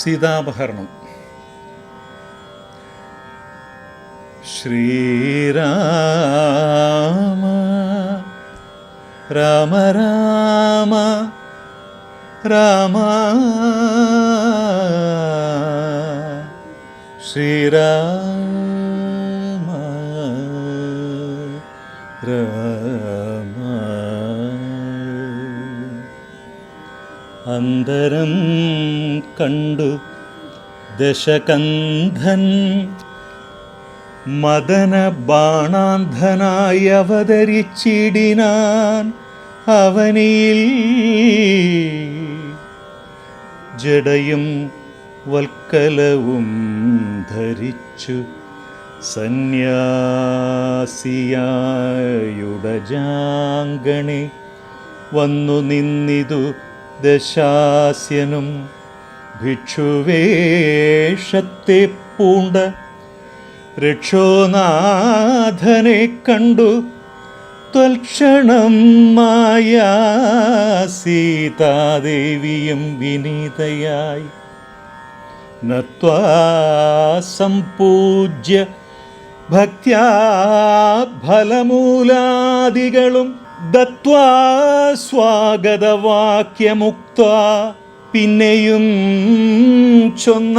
സീതാപഹരണം. ശ്രീരാമ രാമ രാമ രാമ. ശ്രീരാമ. അന്തരം കണ്ടു. ദശകന്ധൻ മദന ബാണാന്ധനായി അവതരിച്ചിടിനാൻ അവനിൽ ജടയും വൽക്കലവും ധരിച്ചു. സന്യാസിയായുടജാങ്കണി വന്നു നിന്നിതു ദശാസ്യനും ഭിക്ഷുവേഷത്തെ പൂണ്ട രക്ഷോനാഥനെ കണ്ടു ത്വൽക്ഷണം മായാ സീതാദേവിയും വിനീതയായി. നത്വാ സംപൂജ്യ ഫലമൂലാദികളും ദത്വാ സ്വാഗതവാക്യമുക്ത പിന്നെയും ചൊന്ന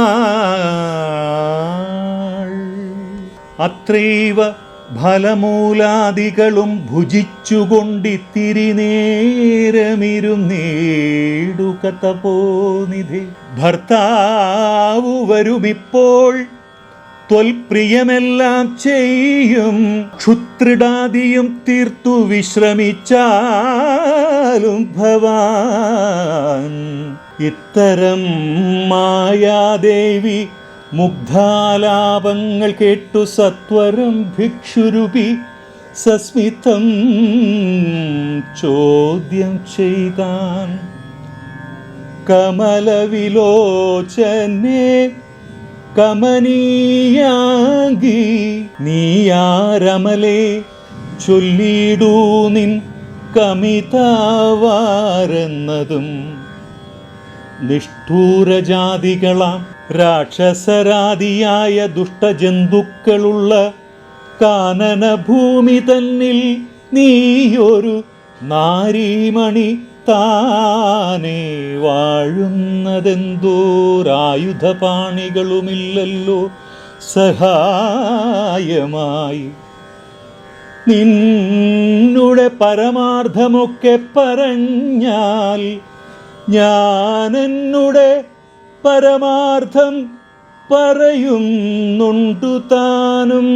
അത്രൈവ ഫലമൂലാദികളും ഭുജിച്ചുകൊണ്ടിത്തിരി നേരമിരുന്നേടുക തപോനിധി ഭർത്താവ് വരുമിപ്പോൾ ത്വൽപ്രിയമെല്ലാം ചെയ്യും. ക്ഷുത്രിടാദിയും തീർത്തു വിശ്രമിച്ചാലും ഭവാൻ ഇത്തരം മായാദേവി മുഗ്ധാലാപങ്ങൾ കേട്ടു സത്വരം ഭിക്ഷുരുപി സസ്മിതം ചോദ്യം ചെയ്താൻ കമലവിലോചനെ കമനീയാങ്കി നീയാരമലേ ചൊല്ലിടൂ നിൻ കമിതാവാരെന്നതും. നിഷ്ഠൂരജാതികളാം രാക്ഷസരാദിയായ ദുഷ്ടജന്തുക്കളുള്ള കാനനഭൂമി തന്നിൽ നീയൊരു നാരീമണി താനേ വാഴുന്നതെന്തോരായുധപാണികളുമില്ലല്ലോ. സഹായമായി. നിന്നുടെ പരമാർത്ഥമൊക്കെ പറഞ്ഞാൽ ഞാൻ എന്നുടെ പരമാർത്ഥം പറയുന്നുണ്ടു താനും.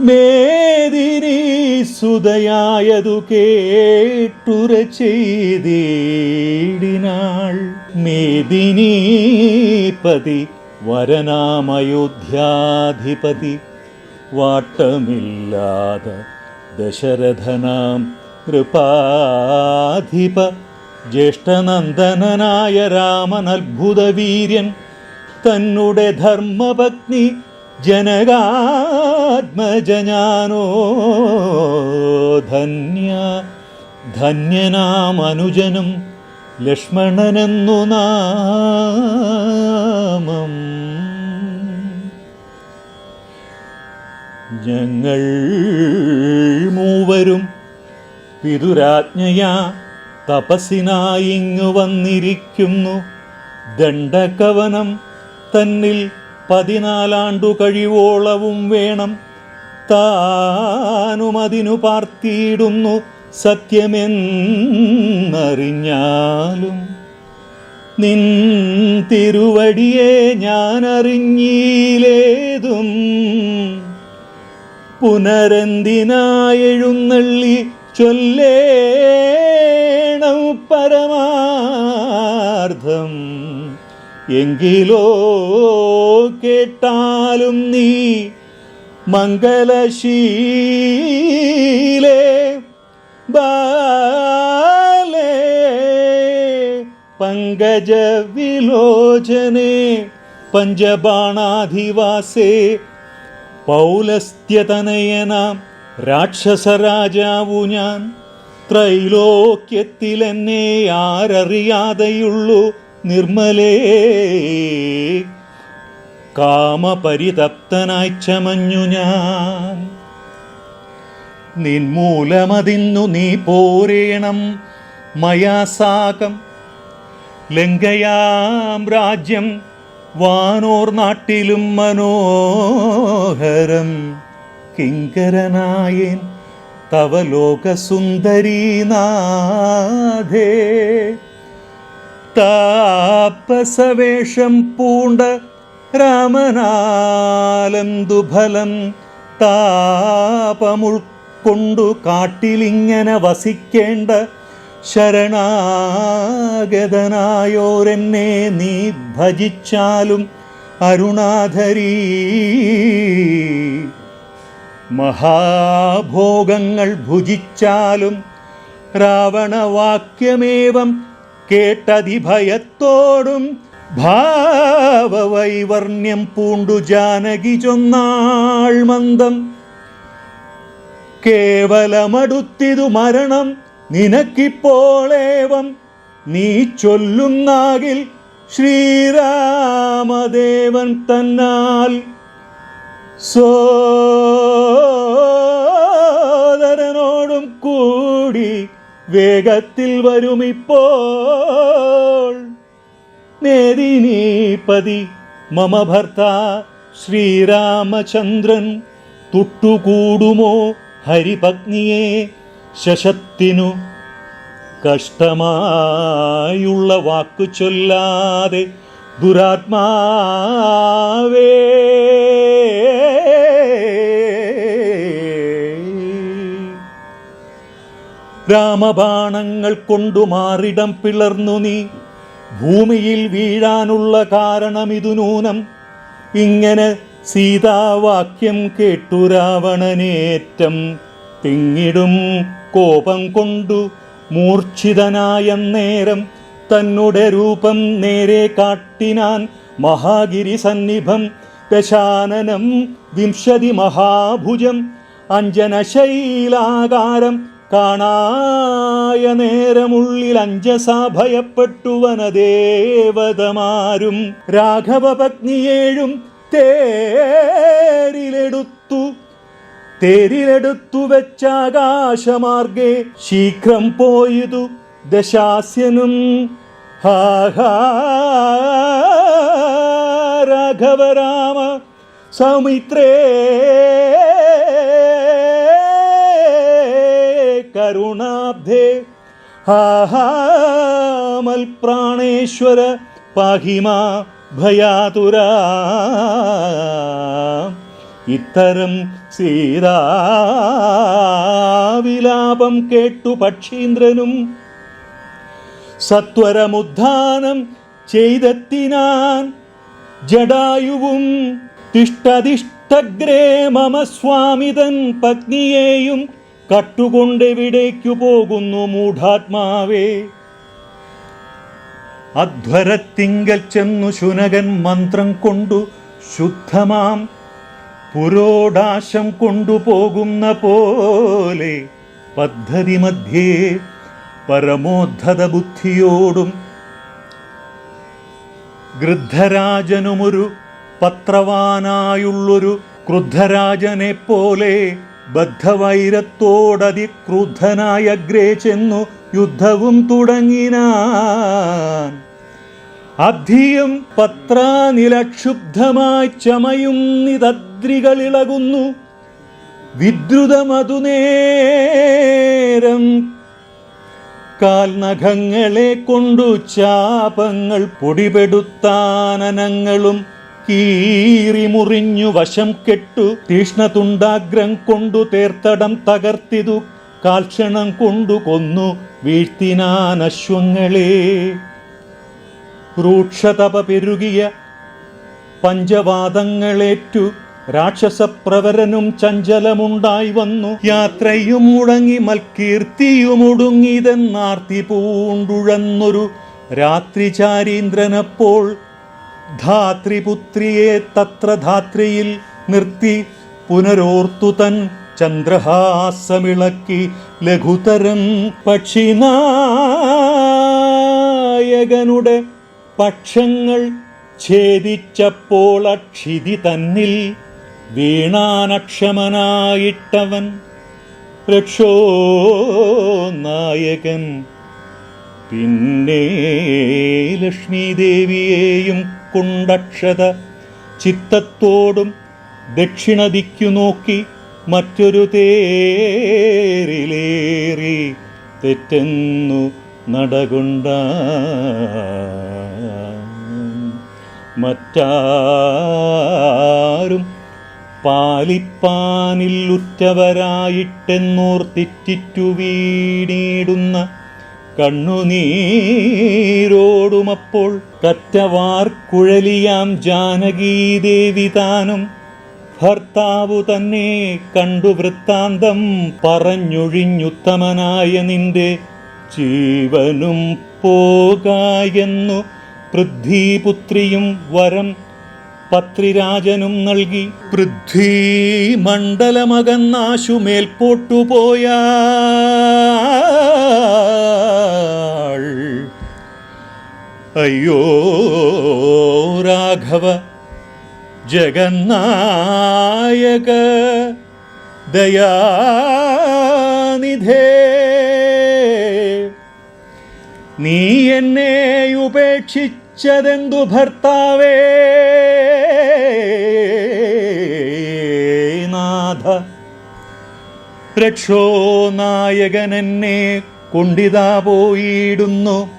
മേദിനി സുതയായതു കേട്ടുര ചെയ്തേടിനാൾ. മേദിനീപതി വരനാമയോധ്യാധിപതി. വാട്ടമില്ലാതെ ദശരഥനാം കൃപാധിപ. ജ്യേഷ്ഠനന്ദനനായ രാമൻ അത്ഭുതവീര്യൻ തന്നുടെ ധർമ്മപത്നി ജനകാത്മജനാനോ ധന്യ ധന്യനാം അനുജനും ലക്ഷ്മണനെന്നു നാമം. ഞങ്ങൾ മൂവരും പിതുരാജ്ഞയാ തപസ്സിനായിങ്ങു വന്നിരിക്കുന്നു. ദണ്ഡകവനം തന്നിൽ പതിനാലാണ്ടു കഴിവോളവും വേണം. താനും അതിനു പാർത്തിയിടുന്നു സത്യമെന്നറിഞ്ഞാലും. നിൻ തിരുവടിയെ ഞാനറിഞ്ഞീലേതും. പുനരെന്തിനായെഴുന്നള്ളി ചൊല്ലേണം പരമാർത്ഥം എങ്കിലോ കേട്ടാലും നീ മംഗലശീലേ ബാലേ പങ്കജ വിലോചനെ പഞ്ചബാണാധിവാസേ പൗലസ്ത്യതനയനാം രാക്ഷസരാജാവു ഞാൻ. ത്രൈലോക്യത്തിലെന്നെ ആരറിയാതെയുള്ളൂ. നിർമ്മലേ. കാമപരിതപ്തനായി ചമഞ്ഞു ഞാൻ. നിന്മൂലമതിന്നു നീ പോരേണം മയാസാകം. ലങ്കയാം രാജ്യം വാനോർ നാട്ടിലും മനോഹരം. കിങ്കരനായേൻ തവ ലോകസുന്ദരീനാഥേ താപസവേഷം പൂണ്ട രാമനാലം ദുഫലം താപമുൾക്കൊണ്ടു കാട്ടിലിങ്ങനെ വസിക്കേണ്ട ശരണാഗതനായോരെന്നെ നീ ഭജിച്ചാലും അരുണാധരീ. മഹാഭോഗങ്ങൾ ഭുജിച്ചാലും രാവണവാക്യമേവം കേട്ടതിഭയത്തോടും ഭാവവൈവർണ്യം പൂണ്ടു ജാനകി ചൊന്നാൾ മന്ദം. കേവലമടുത്തിതു മരണം നിനക്കിപ്പോളേവം. നീ ചൊല്ലുന്നാകിൽ ശ്രീരാമദേവൻ തന്നാൽ. സോദരനോടും കൂടി വേഗത്തിൽ വരുമിപ്പോൾ. നേരിനീപതി മമ ഭർത്ത ശ്രീരാമചന്ദ്രൻ തുട്ടുകൂടുമോ ഹരിപത്നിയെ ശശത്തിനു കഷ്ടമായുള്ള വാക്കു ചൊല്ലാതെ ദുരാത്മാവേ. രാമബാണങ്ങൾ കൊണ്ടു മാറിടം പിളർന്നു നീ. ഭൂമിയിൽ വീഴാനുള്ള കാരണമിതു നൂനം. ഇങ്ങനെ സീതാവാക്യം കേട്ടു രാവണനേറ്റം. തിങ്ങിടും കോപം കൊണ്ടു മൂർച്ഛിതനായ നേരം. തന്നുടെ രൂപം നേരെ കാട്ടിനാൻ മഹാഗിരി സന്നിഭം. ദശാനനം വിംശതി മഹാഭുജം. അഞ്ജനശൈലാകാരം കാണായ നേരമുള്ളിൽ അഞ്ജസാ ഭയപ്പെട്ടു വനദേവതമാരും രാഘവ പത്നിയേഴും തേരിലെടുത്തു. തേരിലെടുത്തു വെച്ചാകാശമാർഗെ ശീഘ്രം പോയതു ദശാസ്യനും. ഹാഹാ രാഘവരാമ സൗമിത്രേ. കരുണാബ്ധേ. ഹാഹാമൽ പ്രാണേശ്വര പാഹിമാ ഭയാതുരാ. ഇത്തരം സീതാവിലാപം കേട്ടു പക്ഷീന്ദ്രനും. സത്വരമുദ്ധാനം ചെയ്തെത്തിനാൻ ജടായുവും തിഷ്ടതിഷ്ടഗ്രേ മമ സ്വാമിതൻ പത്നിയെയും കട്ടുകൊണ്ടെവിടേക്കു പോകുന്നു മൂഢാത്മാവേ. അധ്വരത്തിങ്കൽ ചെന്നു ശുനകൻ മന്ത്രം കൊണ്ടു ശുദ്ധമാം. പുരോടാശം കൊണ്ടുപോകുന്ന പോലെ പദ്ധതി മധ്യേ പരമോദ്ധത ബുദ്ധിയോടും ഗൃദ്ധരാജനുമൊരു പത്രവാനായുള്ളൊരു ക്രുദ്ധരാജനെ പോലെ ബദ്ധവൈരത്തോടതി ക്രുദ്ധനായ അഗ്രേ ചെന്നു യുദ്ധവും തുടങ്ങിനാൻ. അധിയം പത്രാനിലക്ഷുബ്ധമായി ചമയും നിതദ്രികളിളകുന്നു. വിദ്രുതമതു നേരം കാൽനഖങ്ങളെ കൊണ്ടു ചാപങ്ങൾ പൊടിപെടുത്താനനങ്ങളും കീറി മുറിഞ്ഞു വശം കെട്ടു. തീഷ്ണതുണ്ടാഗ്രം കൊണ്ടു തേർത്തടം തകർത്തിതു. കാൽക്ഷണം കൊണ്ടു കൊന്നു വീഴ്ത്തിനാൻ അശ്വങ്ങളെ രൂക്ഷതപ പെരുകിയ പഞ്ചവാദങ്ങളേറ്റു. രാക്ഷസപ്രവരനും ചഞ്ചലമുണ്ടായി വന്നു. യാത്രയും മുടങ്ങി മൽകീർത്തിയുമൊടുങ്ങിതെന്നാർത്തി പൂണ്ടുഴന്നൊരു രാത്രിചാരീന്ദ്രനപ്പോൾ ധാത്രിപുത്രിയെ തത്ര ധാത്രിയിൽ നിർത്തി പുനരോർത്തു തൻ ചന്ദ്രഹാസമിളക്കി ലഘുതരം പക്ഷിനായകനുടെ പക്ഷങ്ങൾ ഛേദിച്ചപ്പോൾ അക്ഷിതി തന്നിൽ വീണാനക്ഷമനായിട്ടവൻ രക്ഷോ നായകൻ പിന്നെ ലക്ഷ്മീദേവിയെയും കൊണ്ടക്ഷത ചിത്തത്തോടും ദക്ഷിണദിക്കു നോക്കി മറ്റൊരു തേരിലേറി തെറ്റെന്നു നടകൊണ്ട മറ്റാരും പാലിപ്പാനിൽ പാലിപ്പാനില്ലുറ്റവരായിട്ടെന്നോർത്തിറ്റിറ്റു വീണിടുന്ന കണ്ണുനീരോടുമപ്പോൾ കറ്റവാർ കുഴലിയാം ജാനകീദേവി താനും ഭർത്താവു തന്നെ കണ്ടു വൃത്താന്തം പറഞ്ഞൊഴിഞ്ഞുത്തമനായ നിന്റെ ജീവനും പോകായെന്നു പൃഥ്വീപുത്രിയും വരം പത്രിരാജനും നൽകി. പൃഥ്വീ മണ്ഡലമകന്നാശു മേൽപോട്ടുപോയാൾ അയ്യോ രാഘവ ജഗന്നായക ദയാനിധേ. നീ എന്നെ ഉപേക്ഷിച്ചതെന്തു ഭർത്താവേ? രക്ഷോ നായകൻ എന്നെ കൊണ്ടിതാ പോയിടുന്നു.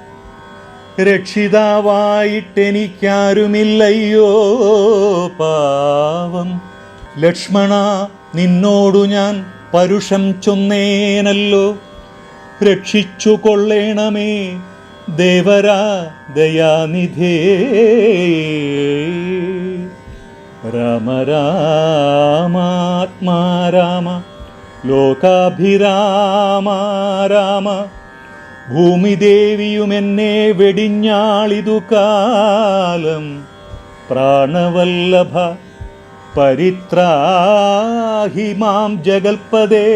രക്ഷിതാവായിട്ടെനിക്കാരുമില്ലയ്യോ പാവം. ലക്ഷ്മണ നിന്നോടു ഞാൻ പരുഷം ചൊന്നേനല്ലോ. രക്ഷിച്ചു കൊള്ളേണമേ ദേവരാ ദയാനിധേ. രാമ രാമാത്മാ രാമ. ലോകാഭിരാമ രാമ ഭൂമിദേവിയും എന്നെ വെടിഞ്ഞാളിതു കാലം പ്രാണവല്ലഭ പരിത്രാഹി മാം ജഗൽപദേ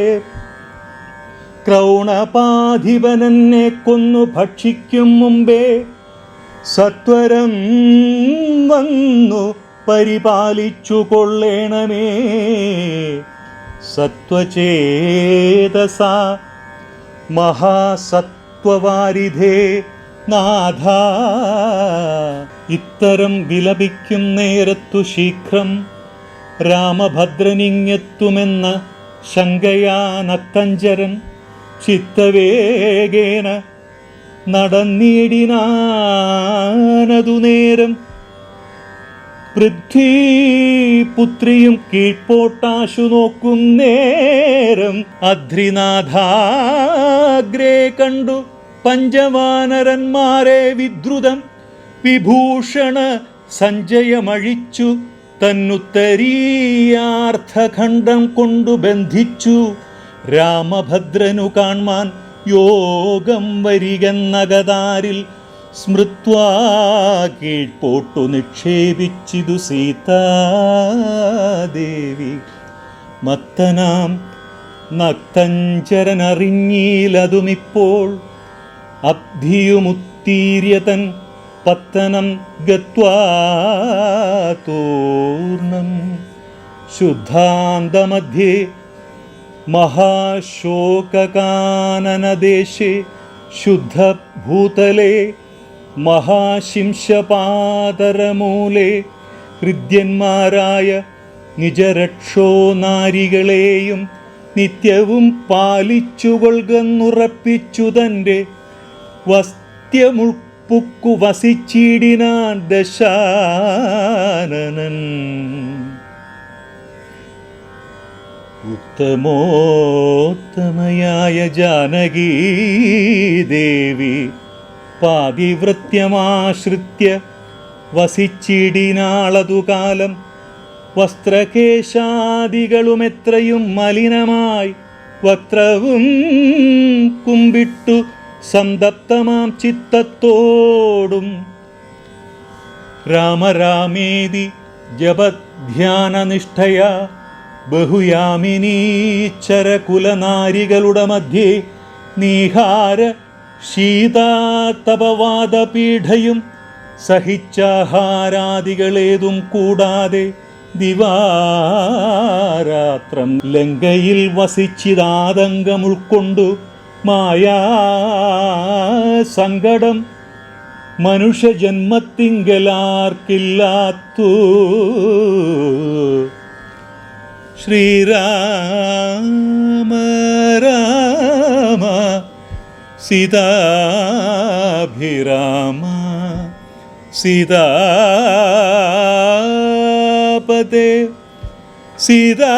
ക്രൗണപാധിപനെന്നെ കൊന്നു ഭക്ഷിക്കും മുമ്പേ സത്വരം വന്നു പരിപാലിച്ചു കൊള്ളേണമേ. സത്വചേതസ മഹാസത്വവാരിധേ നാഥ ഇത്തരം വിലപിക്കും നേരത്തു ശീഘ്രം രാമഭദ്രനിങ്ങെത്തുമെന്ന ശങ്കയാ നക്തഞ്ചരൻ ചിത്തവേഗേന നടന്നിടിനാനതു നേരം പൃഥ്വീപുത്രിയും കീഴ്പോട്ടാശു നോക്കുന്നേരം അധ്രിനാഥാഗ്രേ കണ്ടു പഞ്ചവാനരന്മാരെ വിദ്രുതം. വിഭൂഷണ സഞ്ജയമഴിച്ചു തന്നുത്തരീയാർത്ഥഖണ്ഡം കൊണ്ടു ബന്ധിച്ചു. രാമഭദ്രനു കാൺമാൻ യോഗം വരികെന്നകതാരിൽ സ്മൃത്വാ കീഴ്പോട്ടു നിക്ഷേപിച്ചിതു സീതാദേവി. മത്തനാം നക്തഞ്ചരനറിഞ്ഞീലതുമിപ്പോൾ അബ്ധിയുമുത്തീര്യതൻ പത്തനം ഗത്വാ തൂർണം. ശുദ്ധാന്തമധ്യേ മഹാശോകകാനനദേശേ ശുദ്ധഭൂതലേ മഹാശിംശപാതരമൂലെ ഹൃദ്യന്മാരായ നിജരക്ഷോ നാരികളെയും നിത്യവും പാലിച്ചുകൊള്ളുന്നുറപ്പിച്ചു തന്റെ വസ്ത്യമുൾപ്പുക്കു വസിച്ചിടിനാൻ ദശാനനൻ. ഉത്തമോത്തമയായ ജാനകീ ദേവി പാതിവൃത്യമാശ്രിത്യ വസിച്ചിടിനാളതു കാലം വസ്ത്രകേശാദികളും എത്രയും മലിനമായി വക്രവും കുമ്പിട്ടു സന്തപ്തമാം ചിത്തത്തോടും. രാമരാമേതി ജപധ്യാനനിഷ്ഠയ ബഹുയാമിനീച്ചരകുലനാരികളുടെ മധ്യേ നീഹാര ശീതാതപവാദപീഠയും സഹിച്ചാഹാരാദികളേതും കൂടാതെ ദിവാരാത്രം ലങ്കയിൽ വസിച്ചിതാതങ്കം ഉൾക്കൊണ്ടു മായാ സങ്കടം മനുഷ്യജന്മത്തിങ്കലാർക്കില്ലാത്തു. ശ്രീരാമ രാമ सीताभिराम सीतापदे सीता